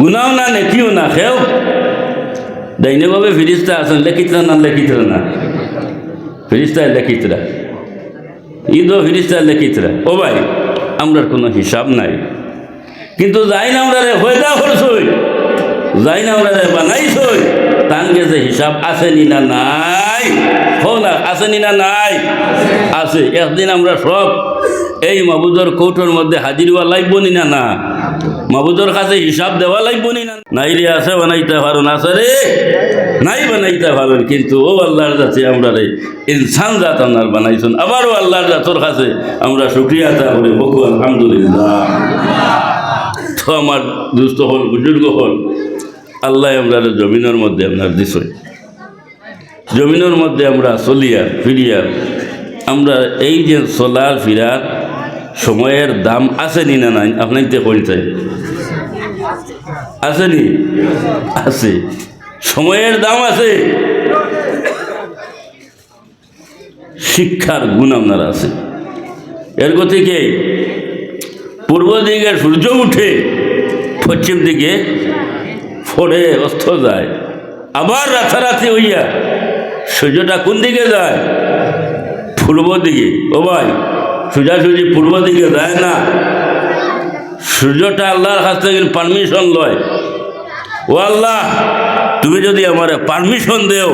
গুনাও না, নেকিও না, খেও। দৈনিকভাবে ফিরিস্তা আছেন, লেখিতরা না লেখিতরা না? ফিরিস্তা লেখিতরা। ঈদও ফিরিস্তা লেখিতরা। ও ভাই, আমরার কোনো হিসাব নাই। কিন্তু যাই না আমরা হয়দা করছই। যাই না আমরা বানাইছই। তান গেছে হিসাব আছে নি না নাই? না, আছে নি না নাই? আছে, একদিন আমরা সব এই মাবুদর কৌটোর মধ্যে হাজির হওয়া লাগব নি না না? মাবুদর কাছে হিসাব দেওয়া লাগব নি? না নাইলে আছে, বানাইতে পারুন আছে রে নাই বানাইতে পারুন কিন্তু ও আল্লাহর কাছে আমরা রে ইনসান জাত আপনার বানাইছেন আবারও আল্লাহর জাতর কাছে আমরা শুক্রিয়া করে, বকু, আলহামদুলিল্লাহ। তো আমার দুস্থ হল বুজুর্গ হল, আল্লাহ আমরা জমিনের মধ্যে আপনার দিছই জমিনের মধ্যে আমরা চলিয়া ফিরিয়া আমরা এই যে চলার ফিরার সময়ের দাম আছে নি না নাই? আপনার তে কইতে আছে নি আছে। সময়ের দাম আছে। শিক্ষার গুণ আপনার আছে। এর গতিকে পূর্ব দিকে সূর্য উঠে পশ্চিম দিকে ফোড়ে অস্ত যায়। আবার রাতারাতি হইয়া সূর্যটা কোন দিকে যায়? পূর্ব দিকে। ও ভাই সোজাসুজি পূর্ব দিকে যায় না। সূর্যটা আল্লাহর কাছ থেকে পারমিশন লয়। ও আল্লাহ, তুমি যদি আমার পারমিশন দেও,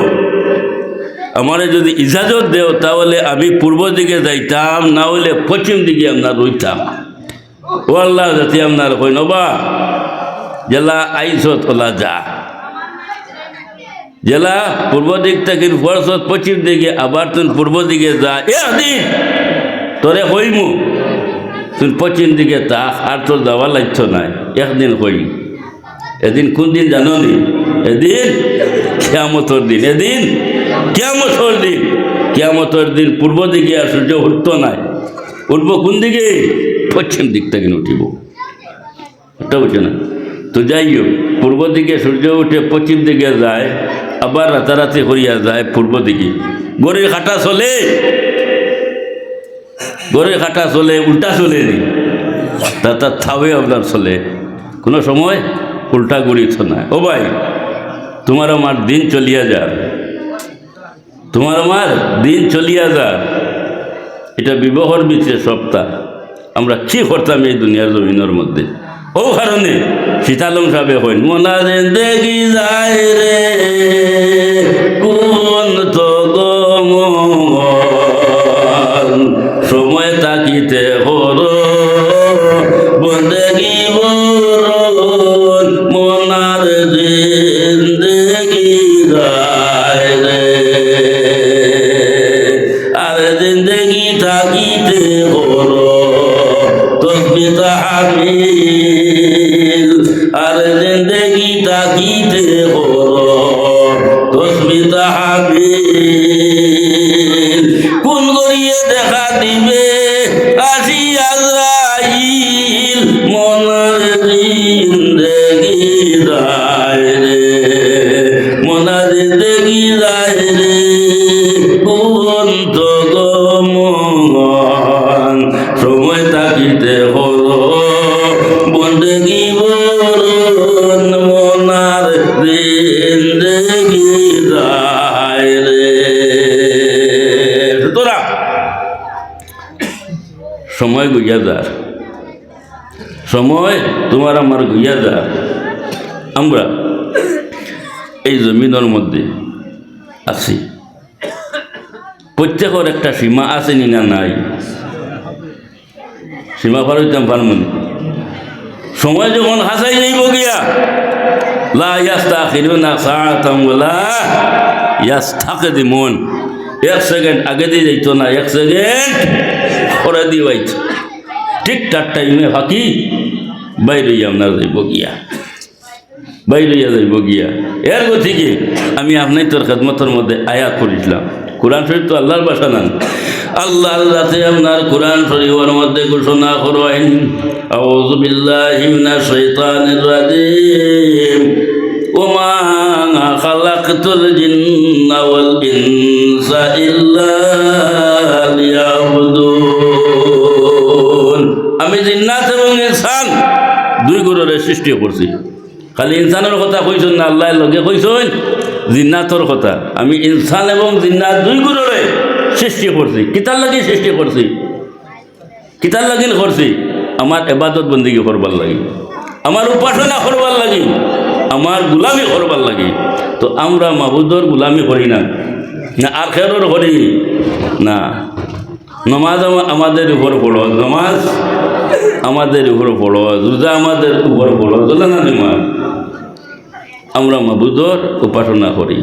আমারে যদি ইজাজত দেও, তাহলে আমি পূর্ব দিকে যাইতাম, না হলে পশ্চিম দিকে আপনার রইতাম। ও আল্লাহ, যাতে আপনার কই নবা জেলা আইসত ওলা যা। জেলা পূর্ব দিক থেকে পশ্চিম দিকে, আবার তুমি পূর্ব দিকে যা। এ দিন তোরে হইমু। তুই পশ্চিম দিকে তা আর তোর যাওয়া লাগছ নাই। একদিন হই। এদিন কোন দিন জানো নি? এদিন কেয়ামতর দিন, এদিন কেয়ামতর দিন। কেয়ামতর দিন পূর্ব দিকে আর সূর্য উঠত নাই। উঠব কোন দিকে? পশ্চিম দিক থেকে উঠিব। ওটা বুঝছে না? তো যাই হোক পূর্ব দিকে সূর্য উঠে পশ্চিম দিকে যায়, আবার রাতারাতি করিয়া যায় পূর্ব দিকে। গড়ের কাটা চলে। গড়ের কাটা চলে, উল্টা চলে নি। তা তার থাবে আপনার চলে। কোনো সময় উল্টা গড়িত না। ও ভাই, তোমার আমার দিন চলিয়া যা তোমার আমার দিন চলিয়া যা এটা বিবাহর বিচে সপ্তাহ। আমরা কি করতাম এই দুনিয়ার জমিনের মধ্যে? ও কারণে সীতালং সাহেব হইন মনা দেখি যায় রে। তাহামিল আর জিন্দগি তাকিতে হর এই জমিনের মধ্যে আছি। প্রত্যেকের একটা সীমা আছে নি না নাই? সীমা পার হইতাম পারমনি সময় যখন হাসাই যাইব গিয়া, লা ইয়াস্তাখিরুনা সাআতাম ওয়ালা ইয়াস্তাকদিমুন। এক সেকেন্ড আগে দিয়ে যাইতো না, এক সেকেন্ড পরে দিয়ে ঠিক তার টাইমে ফাঁকি বাইরে আপনার যাইব গিয়া। বাইরে যাইব গিয়া। এর গতিকে আমি আপনার তোর খেদমতের মধ্যে আয়াত করেছিলাম কোরআন শরীফ তো আল্লাহর বাসা নান আল্লাহ আল্লাহতে আপনার কোরআন শরীফের মধ্যে ঘোষণা করবেন আউযু বিল্লাহি মিনাশ শাইতানির রাজিম। ওমা খালাকতুল জিন্না ওয়াল ইনসা ইল্লা লিয়াবুদুন। আমি জিন্নাত এবং ইনসান দুই গুণের সৃষ্টি করছি। খালি ইনসানের কথা কইছেন না আল্লাহ লগে কইছেন জিন্নাতর কথা। আমি ইনসান এবং জিন্নাত দুই গুণরে সৃষ্টি করছি কিতার লাগি সৃষ্টি করছি কিতার লাগিন করছি আমার এবাদত বন্দিগি করবার লাগে। আমার উপাসনা করবার লাগে। আমার গুলামি করবার লাগে। তো আমরা মাহুদর গুলামি করি না না আর খেরোর করি না, নমাজ আমা- আমাদের উপর পড়ো। নমাজ আমাদের উপর পড়ো রোজা আমাদের উপর পড়ো চলে না নিমা আমরা মাবুদর উপাসনা করি।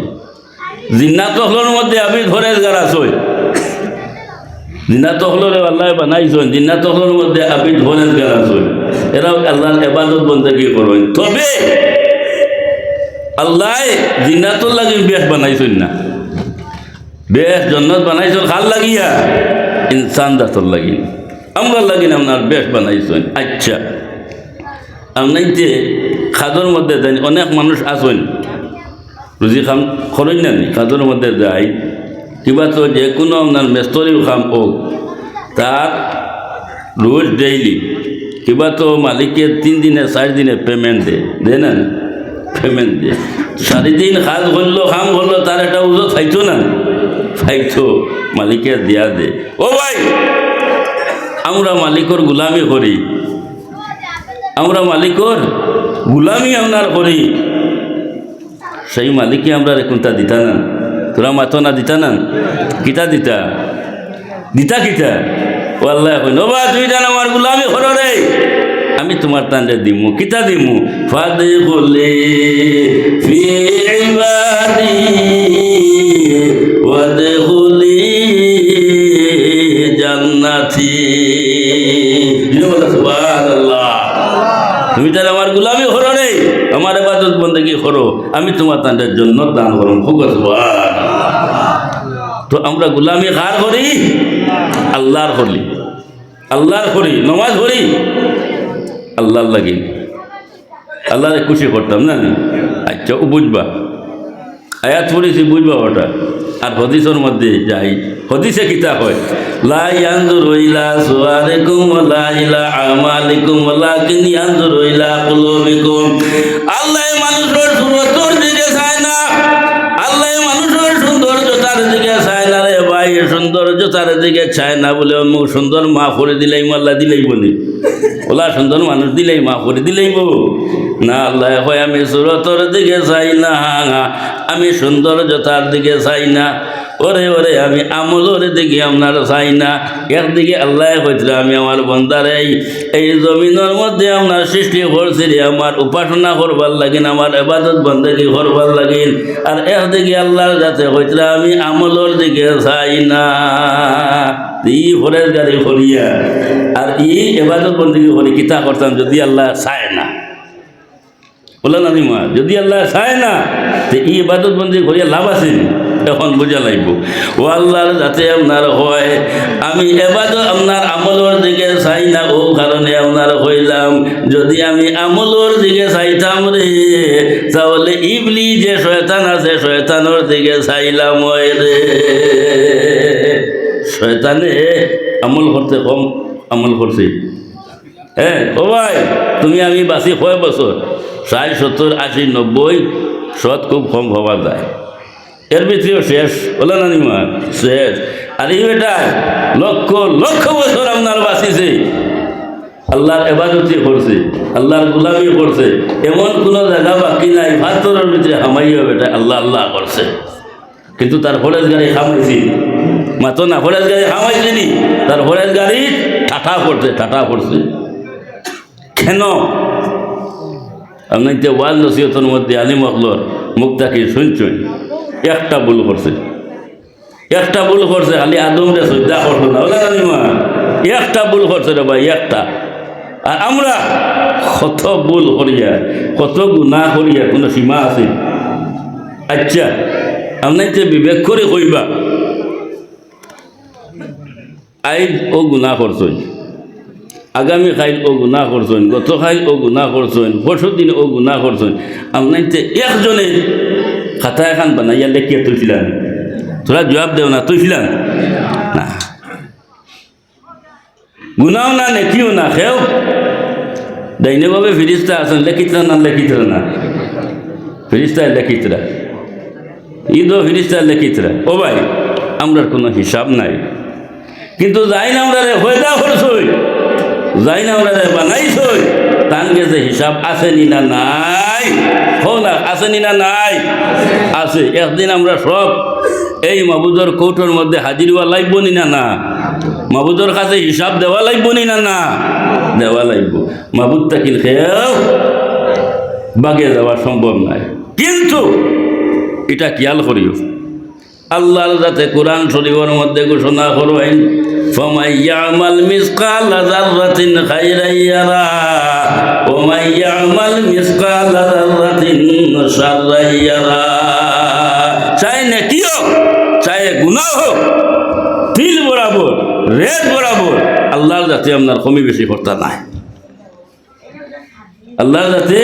জিন্নাত হলোর মধ্যে আমি ধরে গারা সই জিন্নাত হলোর আল্লাহ বানাইছেন জিন্নাত হলোর মধ্যে আপনি ধরে গারা সই এরাও আল্লাহর এবাদত বন্দী করেন তবে আল্লাহ জিন্নাতর লাগি বেশ বানাইছেন না। বেশ জন্নত বানাইছেন, খাল লাগিয়া। ইনসান দাতর লাগি। আমরা লাগিন আপনার বেশ বানাইছেন। আচ্ছা। আপনার যে খাদর মধ্যে দেন অনেক মানুষ আসেন রুজি খাম খরচ না খাদর মধ্যে যায় কিবা তো যে কোনো আপনার মেস্তরি খাম হোক তার রোজ ডেইলি কিবা তো মালিকে তিন দিনে, চার দিনে পেমেন্ট দে দে না পেমেন্ট দে চারি দিন কাজ করল কাম করল তার একটা উজো খাইতো না খাইতো মালিকে দিয়া দে ও ভাই! আমরা মালিকর গুলামি করি। আমরা মালিকর গুলামি আপনার করি। সেই মালিককে আমরা কোনটা দিতা না? তোরা মাতো না দিতা না? কিতা দিতা? দিতা কিতা? ও আল্লাহ কই নবা তুই জান আমার গুলামি করো রে। আমি তোমার টানলে দিমু। কিতা দিমু? ফাদে বলে ফি ইবাদি ওয়াদে সুবহানাল্লাহ। তুমি তাহলে আমার গুলামি করো রে। আমার এবাদত বন্দী করো। আমি তোমার তাদের জন্য দান করো খুব তো আমরা গুলামি কার করি? আল্লাহর করি। আল্লাহর করি। নমাজ করি। আল্লাহর লাগি। আল্লাহরে খুশি করতাম না? আচ্ছা বুঝবা। আয়াত পড়েছি বুঝবা ওটা আর হদিসের মধ্যে যাই, হদিসে কিতা হয়, লা ইয়ানজুরু ইলা সুওয়ারিকুম ওয়া লা ইলা আমালিকুম, ওয়ালাকিন ইয়ানজুরু ইলা কুলুবিকুম। দিকে চায় না বলে অমুক সুন্দর মা করে দিলেই মাল্লা দিলেই বলি। ওলা সুন্দর মানুষ দিলেই মা করে দিলেই বউ। না আল্লাহ হয় আমি সুরতর দিকে চাই না, আমি সৌন্দর্যতার দিকে চাই না। ওরে ওরে, আমি আমলের দিকে আপনার চাই না। একদিকে আল্লাহ হয়েছিল আমি আমার বন্দারে, এই এই জমিনের মধ্যে আপনার সৃষ্টি করছি আমার উপাসনা করবার লাগিন আমার এবাদত বন্দেগি করবার লাগিন আর একদিকে আল্লাহর যাতে হয়েছিল আমি আমলের দিকে চাই না। ই ফরের গাড়ি করিয়া আর ই এবাদত বন্দেগি করি, কিতা করতাম যদি আল্লাহ চায় না। বললেন আমি মা যদি আল্লাহ চায় না, তো ই ইবাদত বন্দি করিয়া লাভ আছে? এখন বোঝা লাগব। ও আল্লাহর যাতে আপনার হয়। আমি এবাদত আপনার আমলের দিকে চাই না, ও কারণে আপনার হইলাম। যদি আমি আমলের দিকে চাইতাম রে তাহলে ইবলি যে শয়তান আছে শয়তানের দিকে চাইলাম রে শয়তানে আমল করতে কম আমল করছে হ্যাঁ ও ভাই, তুমি আমি বাঁচি কয় বছর ষাট সত্তর আশি নব্বই সৎ খুব কম হওয়া যায়। এর ভিতরেও শেষ, বলে না নিমা? শেষ। আর এই বেটা লক্ষ লক্ষ বছর আপনার বাঁচিছে। আল্লাহর এবাদতি করছে, আল্লাহর গুলামি করছে। এমন কোনো জায়গা বাকি নাই ভাতরের ভিতরে হামাইয়া বেটা আল্লাহ আল্লাহ করছে। কিন্তু তার ফরেজ গাড়ি খামাইছি মাতো না, ফরেজ গাড়ি খামাইছি নি, তার ফরেজ গাড়ি ঠাঠা করছে ঠাঠা করছে কেন? আপনি যে ওয়াল নসিহতের মধ্যে আলিম অকলর মুক্তাকে শুনছেন। একটা ভুল করছে। একটা ভুল করছে, খালি আদম রে শ্রদ্ধা করতো না। একটা ভুল করছে রে ভাই, একটা। আর আমরা কত ভুল করিয়া, কত গুণা করিয়া, কোনো সীমা আছে? আচ্ছা আপনি যে বিবেক করে কইবা আইজ ও গুণা করছেন। আগামী খাইল ও গুণা করছেন, গত খাইল ও গুণা করছেন পরশু দিন ও গুণা করছেন। আপনার একজনে খাতা এখান বানাইয়া লেখিয়া তুলছিলেন তোরা জবাব দেও না তুলছিলেন না? গুণাও না, নেকিও না খেও দৈন্যভাবে ফিরিস্তা আছেন লেখিতরা না লেখিতরা না। ফিরিস্তায় লেখিতরা ঈদও ফিরিস্তায় লেখিতরা ও ভাই আমরার কোনো হিসাব নাই। কিন্তু যাই না আমরা হয়দা করছই যাই না আমরা বানাইছই তান গেছে হিসাব আছে নি না নাই? হো না, আছে নি না নাই? আছে, একদিন আমরা সব এই মাবুদর কৌটোর মধ্যে হাজির হওয়া লাগব নি না না? মাবুদর কাছে হিসাব দেওয়া লাগব নি না না? দেওয়া লাগব। মাবুদ তাকিল খেয়েও বাগে যাওয়া সম্ভব নাই। কিন্তু এটা খেয়াল করিও। আল্লাহর যাতে কোরআন শরীফের মধ্যে ঘোষণা করবেন ফমাইয়ামাল মিসকাল যাররাতিন খাইরান ইয়ারা ওয়া ইয়ামাল মিসকাল যাররাতিন শাররান ইয়ারা চাই নেকি হোক, চাই গুনাহ হোক তিল বরাবর, রেত বরাবর, আল্লাহর যাতে আপনার কমি বেশি করতে নাই। আল্লাহ যাতে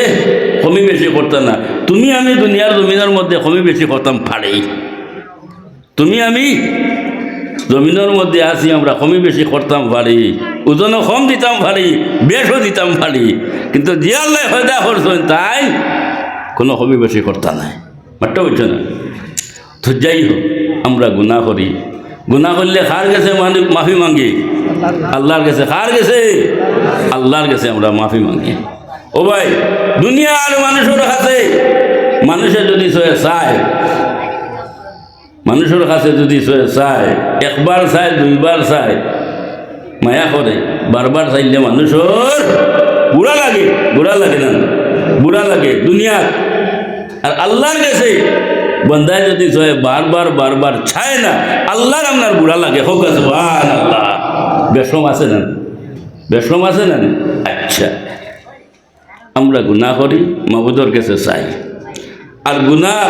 কমি বেশি করতে না তুমি আমি দুনিয়ার জমিনের মধ্যে কমি বেশি করতাম পারি তুমি আমি জমিনের মধ্যে আছি, আমরা কমি বেশি করতাম পারি ওজনও কম দিতাম পারি বেশও দিতাম পারি কিন্তু জিয়াল্লাই হয়দা করছেন, তাই কোনো কমি বেশি করতা নাই। মাত্র বুঝছ না তো যাই হোক, আমরা গুণা করি। গুণা করলে কার গেছে মাফি মাঙ্গি? আল্লাহর গেছে কার গেছে আল্লাহর গেছে আমরা মাফি মাঙ্গি। ও ভাই, দুনিয়ার মানুষের কাছে মানুষে যদি চায় মানুষের কাছে যদি চায়, একবার চায়, দুইবার চায়, মায়া করে, বারবার চাইলে মানুষের বুড়া লাগে বুড়া লাগে না, বুড়া লাগে দুনিয়ার আর আল্লাহর কাছে বন্দায় যদি সয়ে বারবার বারবার ছায় না, আল্লাহর আপনার বুড়া লাগে, হোক আল্লাহ বেশম আছে না? বেশম আছে না? আচ্ছা। আমরা গুণা করি মাবুদর কাছে চাই। আর গুনাহ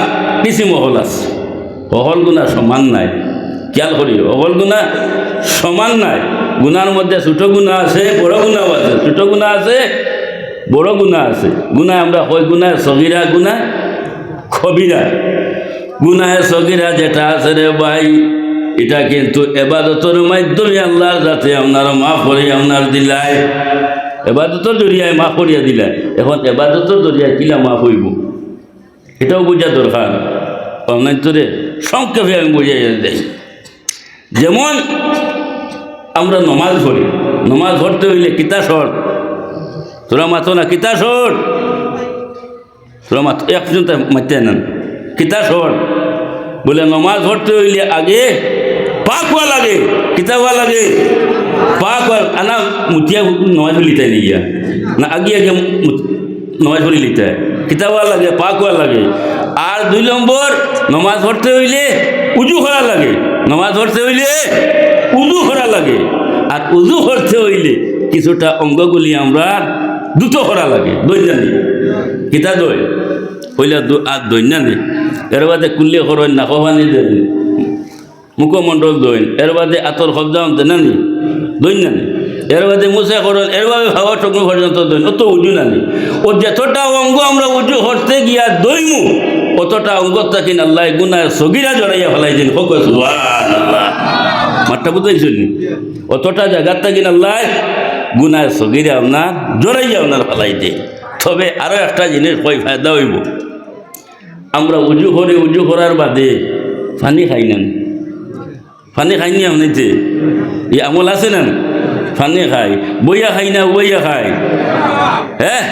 কিছু মহল আছে। অহল গুণা সমান নাই। খেয়াল করি অহল গুণা সমান নাই। গুণার মধ্যে ছোট গুণা আছে, বড় গুণাও আছে। ছোট গুণা আছে, বড় গুণা আছে। গুণা আমরা কই গুণা সগিরা গুণা খবিরা। গুনাহে সগিরা যেটা আছে রে ভাই, এটা কিন্তু এবাদতের মাধ্যমে আল্লাহর যাতে আপনার মাফ করে আপনার দিলায় এবাদতের জরিয়ায় মাফ করিয়া দিলায় এখন এবাদতের জরিয়ায় কিলা মাফ হইব? এটাও বোঝা দরকার। অনলাইন তোরে সংক্ষেপে আমি বুঝিয়ে দেই। যেমন আমরা নমাজ পড়ি, নমাজ পড়তে হইলে কিতা শর্ট তোরা মাথো না কিতা শর্ট তোরা মাত, একজন মাতে নেন। কিতা শর্ট বলে নমাজ পড়তে হইলে আগে পাক হওয়া লাগে, কিতা হওয়া লাগে? পাক হওয়া, আনা মুতিয়া নমাজ লিতে নিয়ে। না, আগে আগে নমাজ পড়ি লিতে কিতা হওয়া লাগে, পাক হওয়া লাগে। আর দুই নম্বর, নমাজ পড়তে হইলে উজু করা লাগে। নমাজ পড়তে হইলে উজু করা লাগে। আর উজু করতে হইলে কিছুটা অঙ্গগুলি আমরা দুটো করা লাগে। দৈন্যানি কিতা দই হইলে আর দৈন্যানি এর বাদে কুল্লে করেন না কবানি দেন মুখমণ্ডল দৈন। এর বাদে আতর শব্দাম দেনানি দৈন্যানি এর বাদে মুসা করেন। এর বাদে ভাবা টুকু পর্যন্ত দইন অত উজু নানি ও যতটা অঙ্গ আমরা উজু করতে গিয়া দইমু অতটা অঙ্গ থাকি আল্লাহ গুনায় সগিরা জড়াইয়া ফেলাই দিন হোক, সুবহানাল্লাহ। মাঠটা বুঝাইছিল অতটা জায়গার থাকি আল্লাহ গুনায় সগিরা আপনার, জড়াইয়া আপনার ফেলাই দিন তবে আরও একটা জিনিস কই ফায়দা হইব। আমরা উজু করে, উজু করার বাদে পানি খাই নেন। পানি খাই নি আপনাইতে এই আমল আছে না পানি খাই। বইয়া খাই না, উবাইয়া খাই? হ্যাঁ?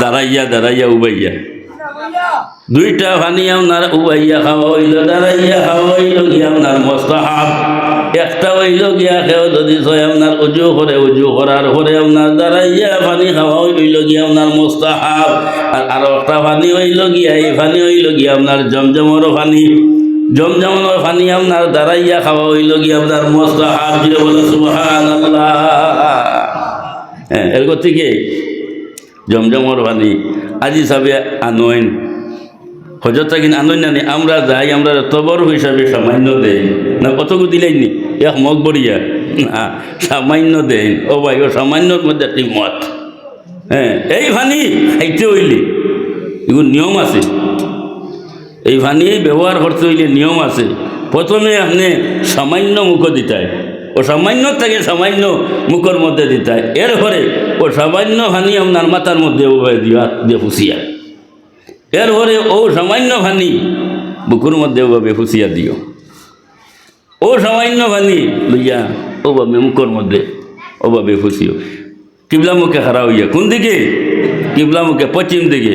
দাঁড়াইয়া দাঁড়াইয়া, উবাইয়া। দুইটা পানি আপনার উবাইয়া খাওয়া হইল, দাঁড়াইয়া খাওয়া হইল গিয়া আপনার মস্তাহাব? একটা হইল গিয়া খেও যদি আপনার উজু করে, উজু করার পরে আপনার দাঁড়াইয়া পানি খাওয়া হইল গিয়া আপনার মস্তাহাব? আর আরও একটা পানি হইল গিয়া এই পানি হইল গিয়া আপনার জমজমর পানি জমজমর পানি আপনার দাঁড়াইয়া খাওয়া হইল গিয়া আপনার মস্তাহাব? যে বলে সুবহান হ্যাঁ এর থেকে জমজমর পানি আজি সাবে আনইন হজরত আনইন নানি আমরা যাই, আমরা তবর হিসাবে সামান্য দেই। না, কতকু দিলেইনি এক মগ বড়িয়া। না, সামান্য দেন। ও ভাই, ও সামান্যর মধ্যে একটি মত। হ্যাঁ এই ভানি, খাইতে হইলে। এগুলো নিয়ম আছে। এই ভানি ব্যবহার করতে হইলে নিয়ম আছে। প্রথমে আপনি সামান্য মুখ দিতায় ও সামান্য থেকে সামান্য মুখের মধ্যে দিতে হয় এরপরে ও সামান্য হানি আপনার মাথার মধ্যে উভয় দিয়া দিয়ে ফুসিয়া এরপরে ও সামান্য হানি বুকুর মধ্যে ওভাবে ফুসিয়া দিও। ও সামান্য হানি লইয়া ওভাবে মুখের মধ্যে ওভাবে ফুসিও। কিবলা মুখে খারাপ হইয়া কোন দিকে? কিবলা মুখে পশ্চিম দিকে।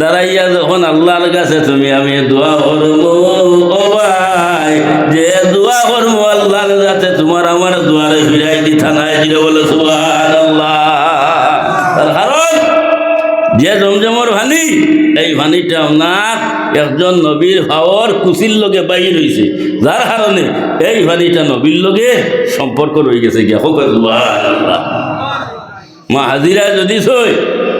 দাঁড়াইয়া যখন আল্লাহর কাছে তুমি, আমি দোয়া করব, ও ভাই, যে দোয়া করব, আল্লাহর কাছে তোমার আমার দুয়ারে ফিরাই দি, থানায় দিলে বলে সুবহান যে জমজমর ভানি, এই ভানিটা আপনার একজন নবীর ভাওয়ার কুচির লগে বাইর হয়েছে যার কারণে এই ভানিটা নবীর লগে সম্পর্ক রয়ে গেছে মা হাজিরায় যদি সই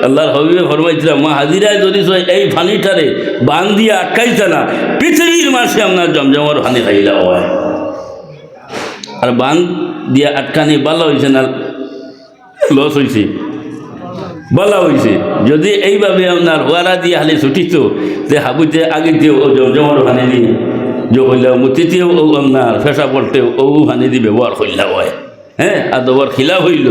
আল্লাহর হবিবে ফরমাইছিলাম মা হাজিরায় যদি এই ফানিটারে বান দিয়ে আটকাইছে না, পৃথিবীর মাসে আপনার জমজমর ভানি খাইলা হয়। আর বান দিয়ে আটকানি ভালো হয়েছে না, লস হয়েছে বলা হয়েছে যদি এইভাবে আপনার ওয়ারা দিয়ে হালে ছুটিত যে হাবুতে আগেতেও ও জমজমর ফানি দি, যে হইলে মুতিতেও ও আপনার ফেসা পড়তেও ও ফানি দি ব্যবহার করলা হয়। হ্যাঁ আর দবার খিলা হইল,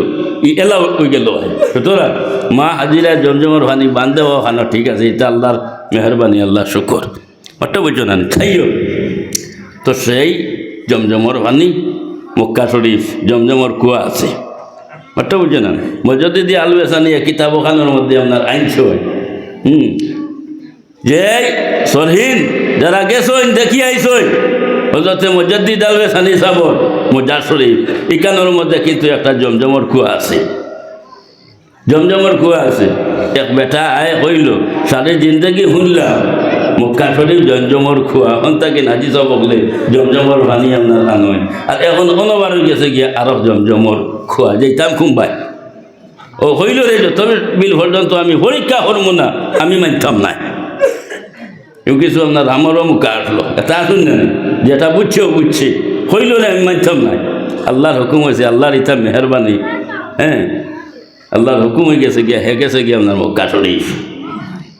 ই এলা হয়ে গেল হয়। সুতরাং মা হাজিরা জমজমর ফানি বান্ধে ও খানো ঠিক আছে, এটা আল্লাহর মেহরবানি আল্লাহ শুকর। অট্ট বলছো না খাইও। তো সেই জমজমর ফানি মক্কা শরীফ জমজমর কুয়া আছে। অট্ট বুঝছে না? মজদি দিয়ে আলু এসানিয়া কিতাব ওখানোর মধ্যে আপনার আইনছে হুম? যে সরহীন যারা গেছইন, দেখি আইসইন হজরতে মজদ্দিদ আলবে সানি সাবর মজার শরীফ। ইকানোর মধ্যে কিন্তু একটা জমজমর কুয়া আছে। জমজমর কুয়া আছে। এক বেটা আয় হইল সারে জিন্দগি শুনলাম মক্কা শরীফ জমজমর খুয়া এখন তাকে নাজি সব বকলে জমজমর পানি আপনার আনয় আর এখন অনবার গেছে গিয়া আরও জমজমর খোয়া যেতাম খুম্বাই ও হইল রে তবে বিল পর্যন্ত আমি পরীক্ষা করব না, আমি মানতাম না কেউ কিছু আপনার আমারও মুখে আসলো এটা আসুন না, যেটা বুঝছেও বুঝছে। হইল রে আমি মানতাম না আল্লাহর হুকুম হয়েছে আল্লাহর ইতা মেহরবানি হ্যাঁ আল্লাহর হুকুম হয়ে গেছে গিয়া, হে গেছে গিয়া আপনার মক্কা শরীফ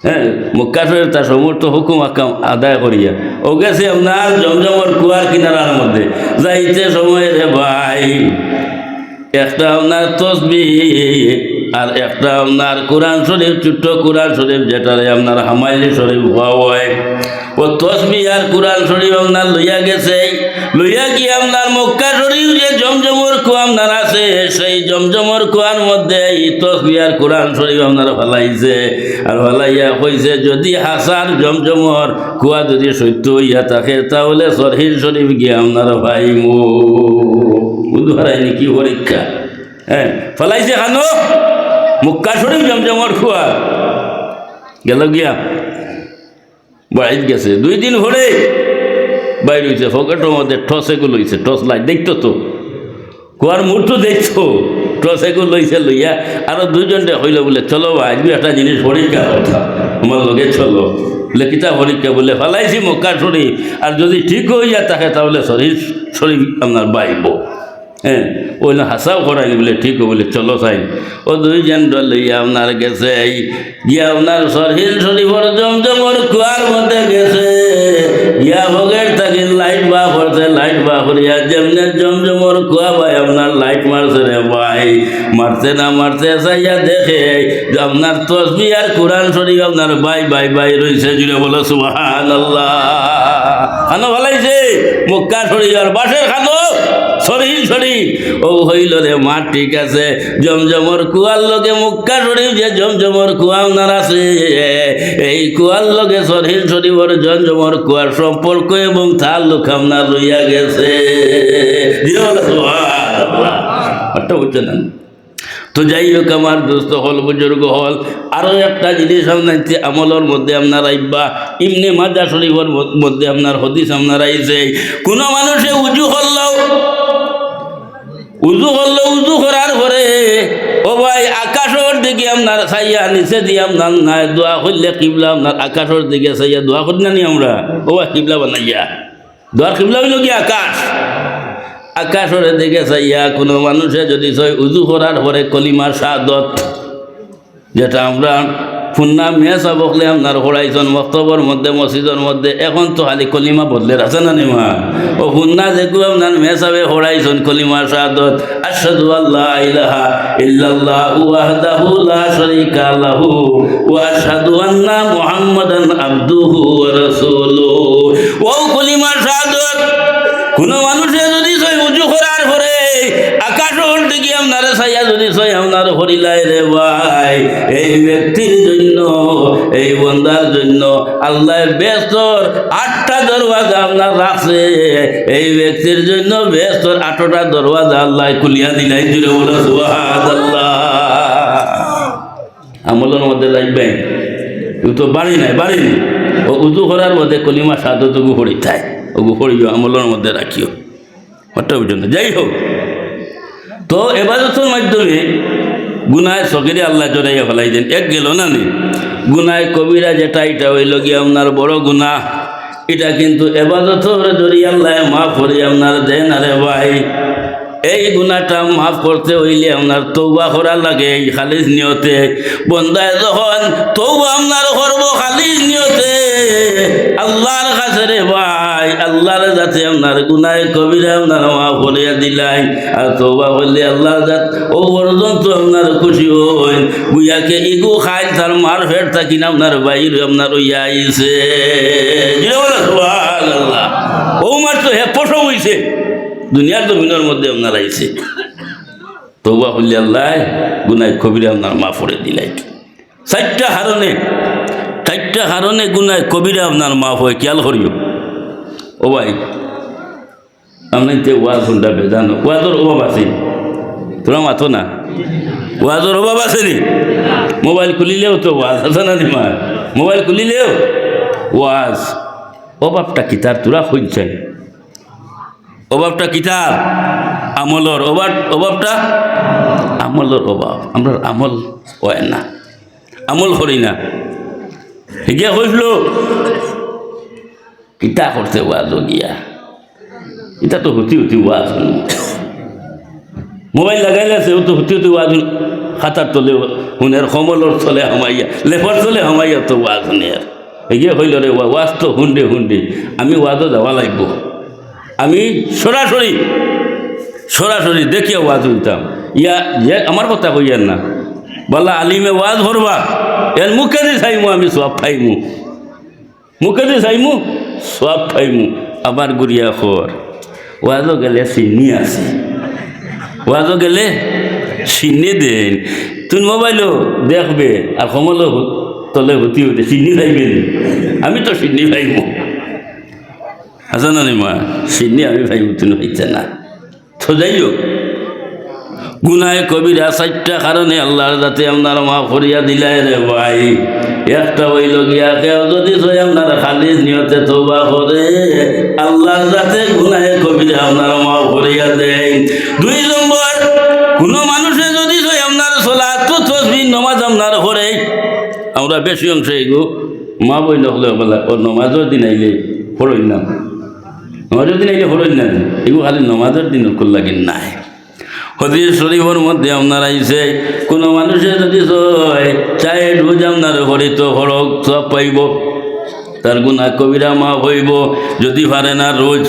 হ্যাঁ মুকাফের তার সমস্ত হুকুম আকাম আদায় করিয়া। ও গেছে আপনার জমজমর কুয়ার কিনারার মধ্যে। যাইতে সময় রে ভাই। একটা আপনার তসবি আর একটা আপনার কোরআন শরীফ, ছোট্ট কোরআন শরীফ যেটারে আপনার হামাইলি শরীফ হওয়া হয়। ও তসবি আর কোরআন শরীফ আপনার লইয়া গেছে। লইয়া কি আপনার মক্কা শরীফ যে জমজমর কুয়া আপনার আছে, সেই জমজমর কুয়ার মধ্যে এই তসবি আর কোরআন শরীফ আপনার ফালাইছে। আর ফালাইয়া কইছে, যদি হাসার জমজমর কুয়া যদি সত্য হইয়া থাকে, তাহলে সরহির শরীফ গিয়ে আপনার ভাই মো বুধ হারাইনি কি পরীক্ষা? হ্যাঁ ফলাইছে খানো? মুক্কা শরীফ জমজমর খুয়া। গেল গিয়া। বাড়িত গেছে। দুই দিন ভরে বাইর হয়েছে ফকেটের মধ্যে টস এগুলো লইছে টস লাইট দেখতো তো? কুয়ার মূর্ত দেখছ টস এগুলো লইছে লইয়া। আরও দুইজনটা হইল বলে, চলো আজকে একটা জিনিস পরীক্ষা কথা। আমার লগে চলো। বলে, কিতা পরীক্ষা? বলে, ফেলাইছি মক্কা শরীফ। আর যদি ঠিক হইয়া থাকে তাহলে শরীর শরীর আপনার বাইব। হ্যাঁ ওই হাসাও করাই বলে, ঠিক বলে, চলো চাই ও দুইজন লইয়া আপনার গেছে এই, গিয়া আপনার শরীর শরীফর জমজমর কুয়ার মধ্যে গেছে। গিয়া ভোগের থাকি লাইট বা করছে লাইট বা করিয়া যেমনে জমজমর কুয়া ভাই আপনার লাইট মারছে রে ভাই মারতে না মারতে সাইয়া দেখে, আপনার তসবি আর কোরআন শরীফ আপনার বাই বাই বাই রয়েছে জুড়ে বলো সুবাহান আল্লাহ খানো ভালাইছে? মক্কা শরীফ আর বাসের খানো? শরীর শরীর ও হইল রে মা, ঠিক আছে। জমজমর কুয়ার লগে মুক্কা শরীফ যে জমজমর কুয়া ওনার আছে এই কুয়ার লগে শরীর শরীফর জমজমর কুয়ার সম্পর্ক এবং তার লোক আপনার রইয়া গেছে। না? তো যাই হোক, আমার দোস্ত হল, বুজুর্গ হল। আরও একটা জিনিস আপনার আমলের মধ্যে আপনার আইবা ইমনে মাজা শরীফের মধ্যে আপনার হদিস আপনার আইছে। কোনো মানুষে উজু হল্লাও উজু হল্লো উজু করার পরে, ও ভাই, আকাশের দিকে আপনার চাইয়া নিচে দিয়ে আপনার নাই, দোয়া করলে কিবলা আপনার আকাশের দিকে চাইয়া দোয়া করি না নি আমরা? ও ভাই, কিবলা বানাইয়া। দোয়ার কিবলা হইল কি আকাশ? আকাশের দিকে চাইয়া কোনো মানুষে যদি উজু করার পরে কলিমার সাদত, যেটা আমরা ফুন্না মেয়ে সব বকলে আপনার হড়াইছন মক্তবর মধ্যে মসজিদের মধ্যে, এখন তো খালি কলিমা বদলে আছে না নিমা ও ফুন্না যেগু আপনার মেয়ে সাবে হড়াইছন কলিমা শাহাদত আশহাদু আল্লাহ ইলাহা ইল্লাল্লাহ ওয়াহদাহু লা শারীকা লাহু ওয়া আশহাদু আন্না মুহাম্মাদান আবদুহু ওয়া রাসূলুহু। ও কলিমা শাহাদত কোন মানুষে যদি সই উজু করার পরে আকাশ উল্টে গিয়ে আপনারে সাইয়া যদি সই আপনার হরিলাই রে ভাই, এই ব্যক্তির এই বন্দার জন্য আল্লাহ ব্যস্তর আটটা দরওয়াজা আপনার রাখছে। এই ব্যক্তির জন্য ব্যস্তর আটটা দরওয়াজা আল্লাহ খুলিয়া দিলাই, জুড়ে বলো, সুবহানাল্লাহ। আমলের মধ্যে লাগবে। তুই তো বাড়ি নাই, বাড়ি নেই। ও উজু করার মধ্যে কলিমা সাদতগু পড়ি থাই ওগু পড়িও আমলের মধ্যে রাখিও। পর্যন্ত যাই হোক। তো এবাদতের মাধ্যমে গুনায় সকেরে আল্লাহ জড়াইয়া ফেলাই দেন। এক গেল না নি? গুনায় কবিরা যেটা, এটা হইল গিয়ে আপনার বড় গুনাহ। এটা কিন্তু এবাদত জড়িয়ে আল্লাহ মাফ করে আপনার দেন আরে ভাই। এই গুণাটা মাফ করতে হইলে আপনার তৌবা করা লাগে এই খালিজ নিয়তে। বন্দায় যখন তৌবা আপনার করব খালিজ আল্লাহর যাতে আপনার গুনায় কবিরা আপনার মাফ করিয়া দিলাই। আর তৌবা করলে আল্লাহ যাত ও পর্যন্ত আপনার খুশি হইন। বুয়াকে ইগু খাই, তার মার ফের থাকি না, আপনার বাইর আপনার ওইয়া আইছে। ও মার তো হে প্রসব হইছে। দুনিয়ার জমিনের মধ্যে আপনার আইছে। তৌবা হইলে আল্লাহ গুনায় কবিরা আপনার মা পড়ে দিলাই। চারটা হারণে চারটা হারণে গুনায় কবিরা আপনার মাফ হয়, খেয়াল করিও। ও আপনি তে ওয়াজ শুনটা বেজানো ওয়াজের অভাব আছে তোরা মাথো না ওয়াজের অভাব আছে নি মোবাইল খুলিলেও তো ওয়াজ আছে না নিমা মোবাইল খুলিলেও ওয়াজ অভাবটা কি তার শুনছেন অভাবটা কিতাব আমলর অভাব অভাবটা আমলর অভাব আমরা আমল হয় না আমল করি না গিয়া কইল কিতা করছে ওয়াজ গিয়া এটা তো হতি হতি ওয়াজ মোবাইল লাগাইলে আছে ও তো হতি হতি ওয়াজ খাতার তলে হুনের কমলর তলে হামাইয়া লেফার তলে হামাইয়া তো ওয়াজ শুনে আর এগিয়ে কইল রে ওয়াজ তো হুন্ডে হুন্ডে আমি ওয়াজও যাওয়া লাগবো। আমি সরাসরি সরাসরি দেখিয়া ওয়াজ হইতাম ইয়া যে আমার কথা কইয়ার না। বলা আলিমে ওয়াজ ভরবা এর মুখে দিয়ে চাইমু, আমি সব খাইমু মুখে দিয়ে চাইমু। সব খাইমু আবার গুড়িয়া খর। ওয়াজও গেলে চিনি আছে ওয়াজও গেলে চিনি দেন। তুই মোবাইলও দেখবে, আর সমলো তলে হতি হতে চিনি খাইবেন আমি তো চিনি খাইমু আছে না মা, সিন্নি আমি ভাই উত্তীর্ণ হইতে না। তো যাই হোক গুনায় কবিরা চারটা কারণে আল্লাহর যাতে আপনার মা ফরিয়া দিলাই রে ভাই। একটা হইল গিয়া কেউ যদি আপনার খালিজ নিয়তে তোবা করে, আল্লাহর যাতে গুনায় কবিরা আপনার মা ফরিয়া দেয়। দুই নম্বর, কোনো মানুষে যদি আপনার সোলা তো তসবি নমাজ আপনার করে, আমরা বেশি অংশ এগো, মা বই নকলে বলা, ও নমাজের দিন আইলে ফরই নাম নমাজের দিন আইলে ফরই না। এগুলো খালি নমাজের দিন লাগে নাই। হদিস শরীফের মধ্যে আপনার আইছে, কোনো মানুষের যদি চাই রোজ আপনার হরিত হরক সব পাইব, তার গুণা কবিরা মা হইব, যদি পারে না রোজ,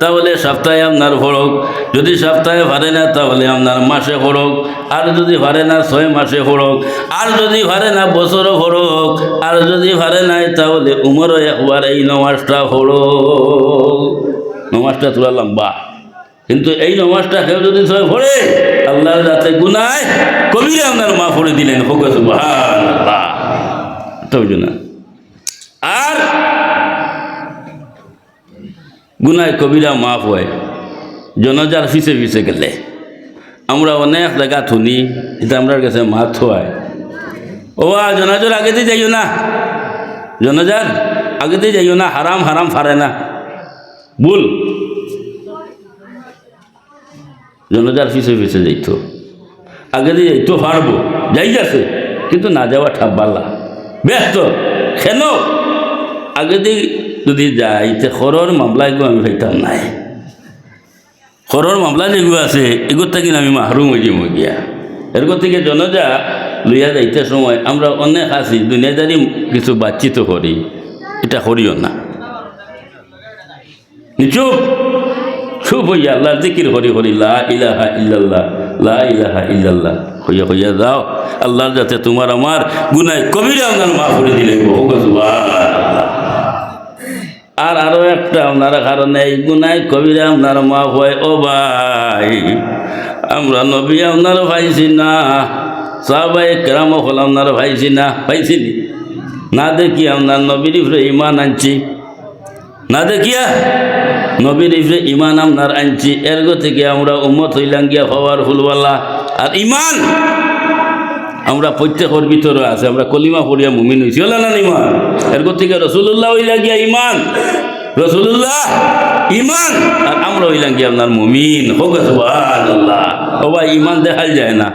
তাহলে সপ্তাহে আপনার ফরক যদি সপ্তাহে পারে না তাহলে আপনার মাসে ফরক আর যদি পারে না ছয় মাসে ফরক আর যদি পারে না বছরও ফরক আর যদি পারে নাই তাহলে উমরও একবার এই নমাজটা ফরক নমাজটা তোলা লম্বা। কিন্তু এই নমাজটা কেউ যদি ছয় পড়ে, আল্লাহর রাতে গুনায় কবিরা আপনার মা পড়ে দিলেন। ফোকাস তবে না আর গুনায় কবিরা মাফ হয়, জনজার ফিসে ফিসে গেলে। আমরা অনেক জায়গা থুনি এটা আমরা কাছে মাছ হয়। ও জনাজার আগেতে যাইও না। জনজার আগেতে যাইও না, হারাম হারাম ফারে না। ভুল। জনজার ফিসে ফিসে যাইত। আগে দিয়ে যাইতো পারব যাই যাচ্ছে কিন্তু না যাওয়া ঠাপ বাল্লা ব্যস্ত, কেন? আগে দিয়ে যদি যাই তে খরর মামলা এগুলো আমি ভাইতাম নাই। খরর মামলা যেগুলো আছে এগুলো থেকে আমি মাহরুম হয়ে যাব গিয়া এরপর থেকে জনজা লইয়া যাইতে সময় আমরা অনেক আছি দুনিয়াদারি কিছু বাতচিত করি, এটা করিও না। চুপ চুপ হইয়া আল্লাহ জিকির করি করি লা ইলাহা ইল্লাল্লাহ, লা ইলাহা ইল্লাল্লাহ। হইয়া হইয়া যাও, আল্লাহ যাতে তোমার আমার গুনায় কবিরা আপনার মা করে দিলে। আর আরও একটা, আপনার কারণে এই গুনায় কবিরা আপনার মা হয়। ও ভাই, আমরা নবী আপনার ভাইছি না সাহবাই কেরাম হল আপনার ভাইছি না, পাইছি নি? না দেখি আপনার নবীর ইমান আনছি। না দেখিয়া নবীর ইফরে ইমান আপনার আনছি এরগো থেকে আমরা উম্মত হইলাম গিয়া হওয়ার ফুলওয়ালা আর ইমান আমরা প্রত্যেকের ভিতরে আছে, আমরা কলিমা পড়িয়া মুমিন হয়েছি হল না ইমান? এরগো থেকে রসুল্লাহ হইলা গিয়া ইমান। রসুল্লাহ ইমান। আর আমরা হইলাম গিয়া আপনার মুমিন। হোক সুবহানাল্লাহ। ও ভাই, ইমান দেখাল যায় না।